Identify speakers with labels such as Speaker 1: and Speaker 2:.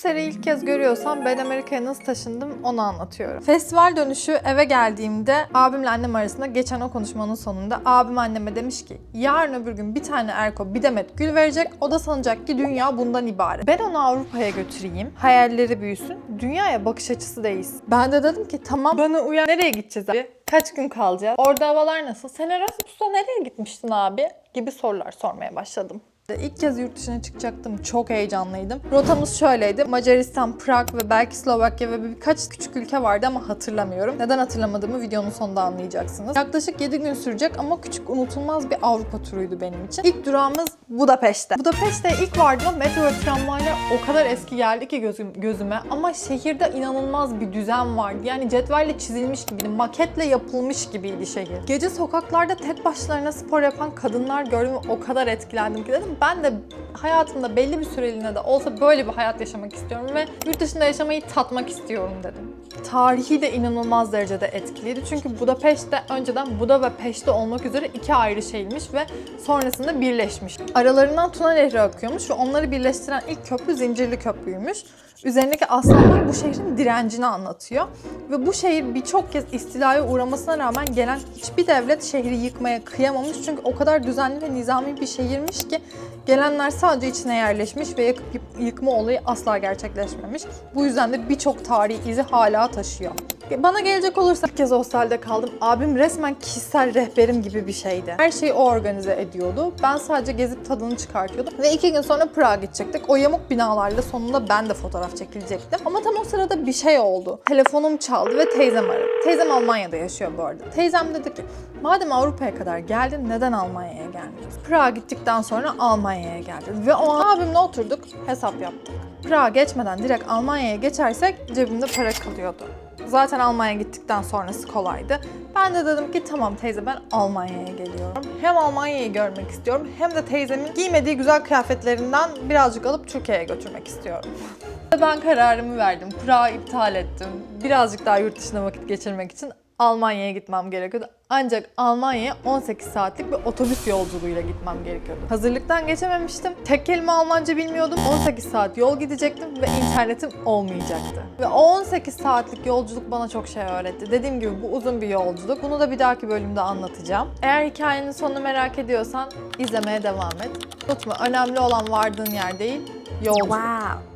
Speaker 1: Seri ilk kez görüyorsam ben Amerika'ya nasıl taşındım onu anlatıyorum. Festival dönüşü eve geldiğimde abimle annem arasında geçen o konuşmanın sonunda abim anneme demiş ki yarın öbür gün bir tane Erko bir demet gül verecek o da sanacak ki dünya bundan ibaret. Ben onu Avrupa'ya götüreyim hayalleri büyüsün dünyaya bakış açısı değilsin. Ben de dedim ki tamam bana uyan nereye gideceğiz abi? Kaç gün kalacağız? Orada havalar nasıl? Sen Erasmus'ta nereye gitmiştin abi? Gibi sorular sormaya başladım. İlk kez yurt dışına çıkacaktım. Çok heyecanlıydım. Rotamız şöyleydi. Macaristan, Prag ve belki Slovakya ve birkaç küçük ülke vardı ama hatırlamıyorum. Neden hatırlamadığımı videonun sonunda anlayacaksınız. Yaklaşık 7 gün sürecek ama küçük unutulmaz bir Avrupa turuydu benim için. İlk durağımız Budapeşte. Budapeşte ilk vardığımda metro ve tramvaylar o kadar eski geldi ki gözüm, gözüme ama şehirde inanılmaz bir düzen vardı. Yani cetvelle çizilmiş gibiydi. Maketle yapılmış gibiydi şehir. Gece sokaklarda tek başlarına spor yapan kadınlar gördüm o kadar etkilendim ki dedim ben de hayatımda belli bir süreliğine de olsa böyle bir hayat yaşamak istiyorum ve yurt dışında yaşamayı tatmak istiyorum dedim. Tarihi de inanılmaz derecede etkiliydi. Çünkü Budapeşte önceden Buda ve Peşte olmak üzere iki ayrı şehirmiş ve sonrasında birleşmiş. Aralarından Tuna Nehri akıyormuş ve onları birleştiren ilk köprü Zincirli Köprü'ymüş. Üzerindeki aslanlar bu şehrin direncini anlatıyor. Ve bu şehir birçok kez istilaya uğramasına rağmen gelen hiçbir devlet şehri yıkmaya kıyamamış. Çünkü o kadar düzenli ve nizami bir şehirmiş ki gelenler sadece içine yerleşmiş ve yakıp yık- yıkma olayı asla gerçekleşmemiş. Bu yüzden de birçok tarihi izi hala taşıyor. Bana gelecek olursa bir kez hostelde kaldım. Abim resmen kişisel rehberim gibi bir şeydi. Her şeyi o organize ediyordu. Ben sadece gezip tadını çıkartıyordum. Ve iki gün sonra Prag'a gidecektik. O yamuk binalarla sonunda ben de fotoğraf çekilecektim. Ama tam o sırada bir şey oldu. Telefonum çaldı ve teyzem aradı. Teyzem Almanya'da yaşıyor bu arada. Teyzem dedi ki madem Avrupa'ya kadar geldin neden Almanya'ya gelmiyorsun? Prag'a gittikten sonra Almanya'ya geldin. Ve o an abimle oturduk hesap yaptık. Prag'a geçmeden direkt Almanya'ya geçersek cebimde para kalıyordu. Zaten Almanya'ya gittikten sonrası kolaydı. Ben de dedim ki tamam teyze ben Almanya'ya geliyorum. Hem Almanya'yı görmek istiyorum hem de teyzemin giymediği güzel kıyafetlerinden birazcık alıp Türkiye'ye götürmek istiyorum. Ben kararımı verdim. Prag'ı iptal ettim. Birazcık daha yurt dışında vakit geçirmek için Almanya'ya gitmem gerekiyordu. Ancak Almanya'ya 18 saatlik bir otobüs yolculuğuyla gitmem gerekiyordu. Hazırlıktan geçememiştim. Tek kelime Almanca bilmiyordum. 18 saat yol gidecektim ve internetim olmayacaktı. Ve o 18 saatlik yolculuk bana çok şey öğretti. Dediğim gibi bu uzun bir yolculuk. Bunu da bir dahaki bölümde anlatacağım. Eğer hikayenin sonunu merak ediyorsan izlemeye devam et. Unutma önemli olan vardığın yer değil, yolculuk.
Speaker 2: Wow.